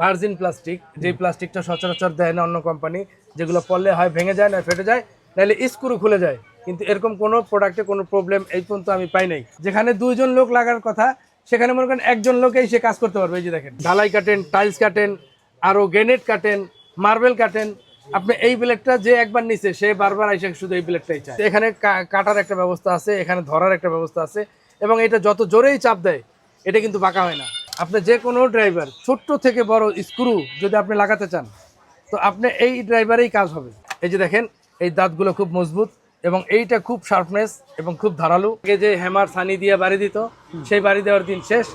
Virgin plastic যে প্লাস্টিকটা সচরাচর দেয় না অন্য কোম্পানি যেগুলো পড়লে হয় ভেঙে যায় না ফেটে যায় নাহলে স্ক্রু খুলে যায়। কিন্তু এরকম কোনো প্রোডাক্টে কোনো প্রবলেম এই পর্যন্ত আমি পাই নাই। যেখানে দুইজন লোক লাগার কথা সেখানে মনে করেন একজন লোকেই সে কাজ করতে পারবে এই যে দেখেন। ঢালাই কাটেন টাইলস কাটেন আরও গ্রেনেড কাটেন মার্বেল কাটেন আপনি এই ব্লেডটা যে একবার নিছে সে বারবার আইসে শুধু এই ব্লেডটাই চায়। এখানে কাটার একটা ব্যবস্থা আছে এখানে ধরার একটা ব্যবস্থা আছে এবং এটা যত জোরেই চাপ দেয় এটা কিন্তু বাঁকা হয় না। আপনি যে কোনো ড্রাইভার ছোট্ট থেকে বড় স্ক্রু যদি আপনি লাগাতে চান তো আপনি এই ড্রাইভারেই কাজ হবে। এই যে দেখেন এই দাঁতগুলো খুব মজবুত এবং এইটা খুব শার্পনেস এবং খুব ধারালো। আগে যে হ্যামার সানি দিয়ে বাড়ি দিত সেই বাড়ি দেওয়ার দিন শেষ।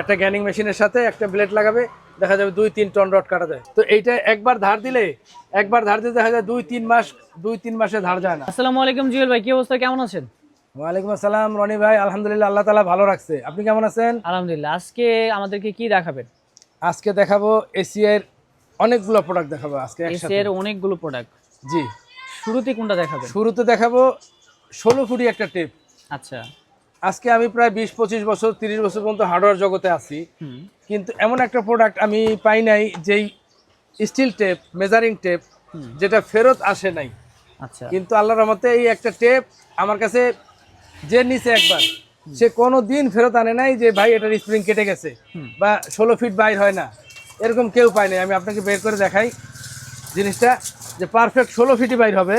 একটা গ্যানিং মেশিনের সাথে একটা ব্লেড লাগাবে দেখা যাবে দুই তিন টন রড কাটা যায়। তো এইটা একবার ধার দিলে একবার ধার দিতে দেখা যায় দুই তিন মাস দুই তিন মাসে ধার যায় না। আসসালামু আলাইকুম জুয়েল ভাই কি অবস্থা? কেমন আছেন? ওয়ালাইকুম আসসালাম রনি ভাই আলহামদুলিল্লাহ আল্লাহ তালা ভালো রাখছে। আপনি কেমন আছেন? আলহামদুলিল্লাহ আজকে আমাদেরকে কি দেখাবেন? আজকে দেখাবো এসিআর অনেকগুলো প্রোডাক্ট দেখাবো আজকে এসি অনেকগুলো প্রোডাক্ট জি। শুরুতে কোনটা দেখাবেন? শুরুতে দেখাবো ষোলো ফুটি একটা টেপ আচ্ছা। আজকে আমি প্রায় বিশ পঁচিশ বছর তিরিশ বছর পর্যন্ত হার্ডওয়্যার জগতে আছি। কিন্তু এমন একটা প্রোডাক্ট আমি পাই নাই যেই স্টিল টেপ মেজারিং টেপ। যেটা ফেরত আসে নাই। আচ্ছা। কিন্তু আল্লাহর রহমতে এই একটা টেপ আমার কাছে যে নিচে একবার সে কোনো দিন ফেরত আনে নাই যে ভাই এটার স্প্রিং কেটে গেছে বা ষোলো ফিট বাইর হয় না। এরকম কেউ পায় নাই। আমি আপনাকে বের করে দেখাই জিনিসটা যে পারফেক্ট ষোলো ফিটই বাইর হবে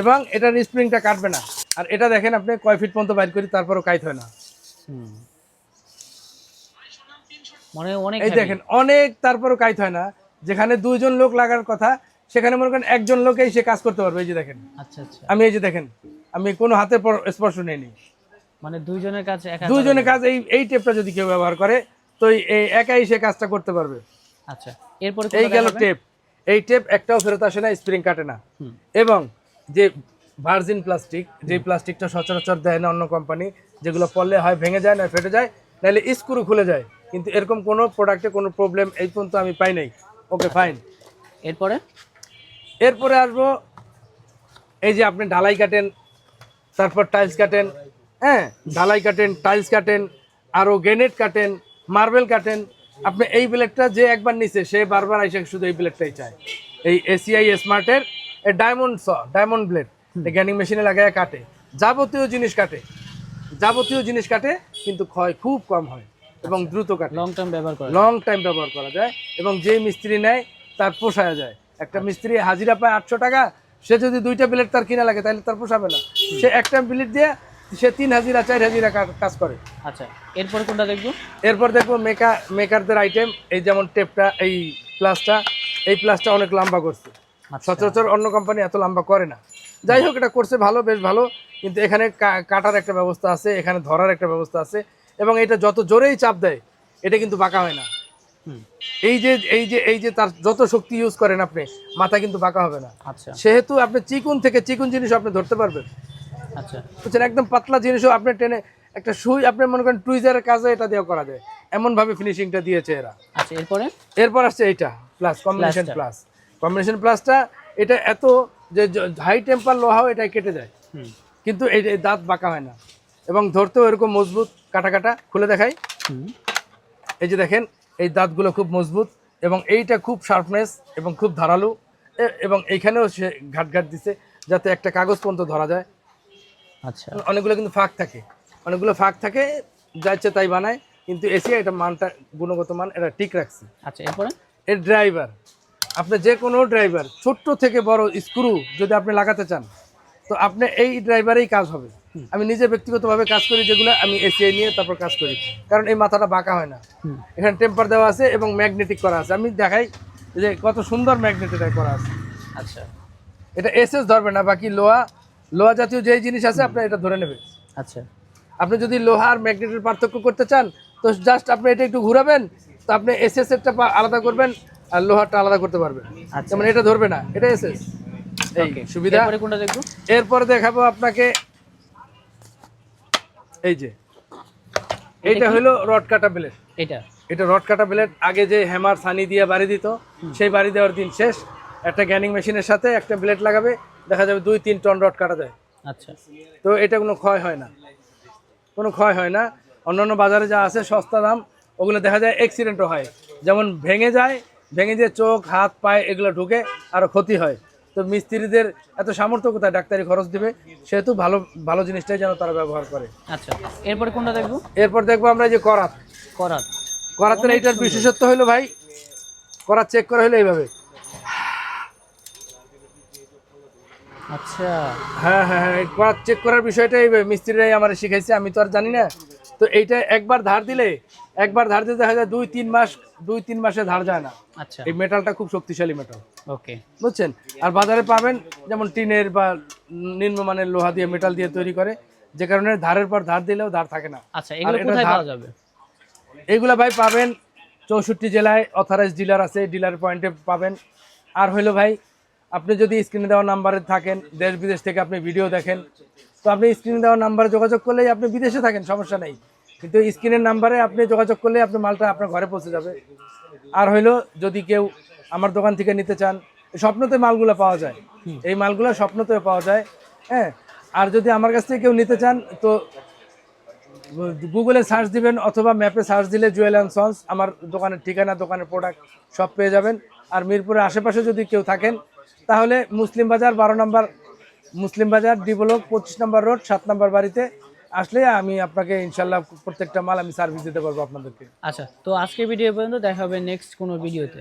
এবং এটার স্প্রিংটা কাটবে না। আর এটা দেখেন আপনি কয় ফিট পর্যন্ত বাইর করি তারপরও কাইত হয় না। মানে অনেক এই দেখেন অনেক তারপরও কাইত হয় না। যেখানে দুইজন লোক লাগার কথা সেখানে মনে করেন একজন লোকেই সে কাজ করতে পারবে এই যে দেখেন। আচ্ছা আচ্ছা। আমি এই যে দেখেন আমি কোনো হাতে পর- স্পর্শ নেইনি। মানে দুইজনের কাছে দুইজনের কাজ এই এই টেপটা যদি কেউ ব্যবহার করে তো এই- একাই সে কাজটা করতে পারবে। আচ্ছা এরপরে এই গেল টেপ এই টেপ একটাও ফেরত আসে না স্প্রিং কাটে না। এবং যে ভার্জিন প্লাস্টিক যে প্লাস্টিকটা সচরাচর দেয় না অন্য কোম্পানি যেগুলো পড়লে হয় ভেঙে যায় না ফেটে যায় নাহলে স্ক্রু খুলে যায়। কিন্তু এরকম কোনো প্রোডাক্টে কোনো প্রবলেম এই পর্যন্ত আমি পাই নাই। ওকে ফাইন এরপরে? এরপরে আসব এই যে আপনি ঢালাই কাটেন তারপর টাইলস কাটেন হ্যাঁ ঢালাই কাটেন টাইলস কাটেন আরও গ্রেনেড কাটেন মার্বেল কাটেন। আপনি এই ব্লেডটা যে একবার নিছে সে বারবার আইসে শুধু এই ব্লেডটাই চায়। এই এসিআই স্মার্টের ডায়মন্ড স ডায়মন্ড ব্লেড গ্যানিং মেশিনে লাগায় কাটে। যাবতীয় জিনিস কাটে। যাবতীয় জিনিস কাটে কিন্তু ক্ষয় খুব কম হয় এবং দ্রুত কাটে। লং টাইম ব্যবহার করেন লং টাইম ব্যবহার করা যায় এবং যে মিস্ত্রি নেয় তার পোষায় যায়। একটা মিস্ত্রি হাজিরা পায় আটশো টাকা সে যদি দুইটা প্লেট তার কিনা লাগে তাহলে তার পোষাবে না। সে একটা প্লেট দিয়ে সে তিন হাজিরা চার হাজিরা কাজ করে। আচ্ছা এরপরে কোনটা দেখব? এরপর দেখব মেকা মেকারদের আইটেম এই যেমন টেপটা এই প্লাসটা এই প্লাসটা অনেক লম্বা করছে। আচ্ছা। সচরাচর অন্য কোম্পানি এত লম্বা করে না। যাই হোক এটা করছে ভালো বেশ ভালো কিন্তু এখানে কাটার একটা ব্যবস্থা আছে এখানে ধরার একটা ব্যবস্থা আছে এবং এটা যত জোরেই চাপ দেয় এটা কিন্তু বাঁকা হয় না। এই যে এই যে এই যে তার যত শক্তি ইউজ করেন আপনি মাথা কিন্তু বাঁকা হবে না। আচ্ছা। সেহেতু আপনি চিকুন থেকে চিকুন জিনিস আপনি ধরতে পারবেন। আচ্ছা। বুঝছেন? একদম পাতলা জিনিসও আপনি টেনে একটা সুই আপনি মনে করেন টুইজারের কাজে এটা দিয়েও করা যায়। এমনভাবে ফিনিশিংটা দিয়েছে এরা। আচ্ছা এরপরে? এরপর আসছে এইটা প্লাস কম্বিনেশন প্লাস কম্বিনেশন প্লাসটা এটা এত যে হাই টেম্পার লোহাও এটা কেটে যায়। হুম। কিন্তু এই দাঁত বাঁকা হয় না। এবং ধরতেও এরকম মজবুত কাটা কাটা খুলে দেখাই। হুম। এই যে দেখেন এই দাঁতগুলো খুব মজবুত এবং এইটা খুব শার্পনেস এবং খুব ধারালো। এবং এইখানেও সে ঘাট ঘাট দিছে যাতে একটা কাগজ পর্যন্ত ধরা যায়। আচ্ছা। অনেকগুলো কিন্তু ফাঁক থাকে। অনেকগুলো ফাঁক থাকে যাচ্ছে তাই বানায় কিন্তু এসিয়া এটা মানটা গুণগত মান এটা ঠিক রাখছে। আচ্ছা এরপরে? এর ড্রাইভার আপনি যে কোনো ড্রাইভার ছোট্ট থেকে বড় স্ক্রু যদি আপনি লাগাতে চান তো আপনি এই ড্রাইভারেই কাজ হবে। আমি নিজে ব্যক্তিগতভাবে কাজ করি যেগুলো আমি এসিআই নিয়ে তারপর কাজ করি। কারণ এই মাথাটা বাঁকা হয় না। এখানে টেম্পার দেওয়া আছে এবং ম্যাগনেটিক করা আছে। আমি দেখাই যে কত সুন্দর ম্যাগনেট এটা করা আছে। আচ্ছা। এটা এসএস ধরবে না বাকি লোহা লোহা জাতীয় যেই জিনিস আছে আপনার এটা ধরে নেবে আচ্ছা। আপনি যদি লোহা আর ম্যাগনেটের পার্থক্য করতে চান তো জাস্ট আপনি এটা একটু ঘুরাবেন তো আপনি এসএস এরটা আলাদা করবেন আর লোহারটা আলাদা করতে পারবেন। আচ্ছা। মানে এটা ধরবে না এটা এসএস। এই. সুবিধা। এরপরে কোনটা দেখব? এরপরে দেখাবো আপনাকে এই যে। এইটা হলো রড কাটা ব্লেড। এটা। এটা রড কাটা ব্লেড আগে যে হ্যামার সানি দিয়ে বাড়ি দিত সেই বাড়ি দেওয়ার দিন শেষ। একটা গ্যানিং মেশিনের সাথে একটা ব্লেড লাগাবে দেখা যাবে দুই তিন টন রড কাটা যায়। আচ্ছা। তো এটা কোনো ক্ষয় হয় না। কোনো ক্ষয় হয় না। অন্যান্য বাজারে যা আছে সস্তা দাম ওগুলো দেখা যায় অ্যাক্সিডেন্টও হয়। যেমন ভেঙে যায় ভেঙে দিয়ে চোখ হাত পায়ে এগুলো ঢুকে আরও ক্ষতি হয়। তো মিস্ত্রিদের এত সামর্থ্য কোথায়? ডাক্তারি খরচ দিবে। সেহেতু ভালো ভালো জিনিসটাই যেন তারা ব্যবহার করে। আচ্ছা এরপরে কোনটা দেখব? এরপর দেখব আমরা যে করাত। করাত। করাতের এইটার বিশেষত্ব হলো ভাই করাত চেক করা হলো এইভাবে। আচ্ছা। হ্যাঁ হ্যাঁ হ্যাঁ করাত চেক করার বিষয়টা এইভাবে মিস্ত্রিরাই আমার শিখাইছে আমি তো আর জানি না। তো এইটা একবার ধার দিলে একবার ধার দিতে দেখা যায় দুই তিন মাস দুই তিন মাসে ধার যায় না। আচ্ছা। এই মেটালটা খুব শক্তিশালী মেটাল ওকে। বুঝছেন? আর বাজারে পাবেন যেমন টিনের বা নিম্নমানের লোহা দিয়ে মেটাল দিয়ে তৈরি করে যে কারণে ধারের পর ধার দিলেও ধার থাকে না। আচ্ছা এগুলো কোথায় পাওয়া যাবে? এইগুলা ভাই পাবেন চৌষট্টি জেলায় অথরাইজ ডিলার আছে ডিলার পয়েন্টে পাবেন। আর হইল ভাই আপনি যদি স্ক্রিনে দেওয়া নাম্বারে থাকেন দেশ বিদেশ থেকে আপনি ভিডিও দেখেন তো আপনি স্ক্রিনে দেওয়া নাম্বারে যোগাযোগ করলেই আপনি বিদেশে থাকেন সমস্যা নেই। কিন্তু স্ক্রিনের নাম্বারে আপনি যোগাযোগ করলে আপনার মালটা আপনার ঘরে পৌঁছে যাবে। আর হইল যদি কেউ আমার দোকান থেকে নিতে চান স্বপ্নতে মালগুলো পাওয়া যায়। এই মালগুলো স্বপ্নতেও পাওয়া যায় হ্যাঁ? আর যদি আমার কাছ থেকে কেউ নিতে চান তো গুগলে সার্চ দিবেন অথবা ম্যাপে সার্চ দিলে জুয়েল অ্যান্ড সন্স আমার দোকানের ঠিকানা দোকানের প্রোডাক্ট সব পেয়ে যাবেন। আর মিরপুরের আশেপাশে যদি কেউ থাকেন তাহলে মুসলিম বাজার বারো নম্বর মুসলিম বাজার ডিভেলপ পঁচিশ নম্বর রোড সাত নম্বর বাড়িতে আসলে আমি আপনাকে ইনশাল্লাহ প্রত্যেকটা মাল আমি সার্ভিস দিতে পারব আপনাদেরকে। আচ্ছা তো আজকে ভিডিও পর্যন্ত দেখা হবে নেক্সট কোনো ভিডিওতে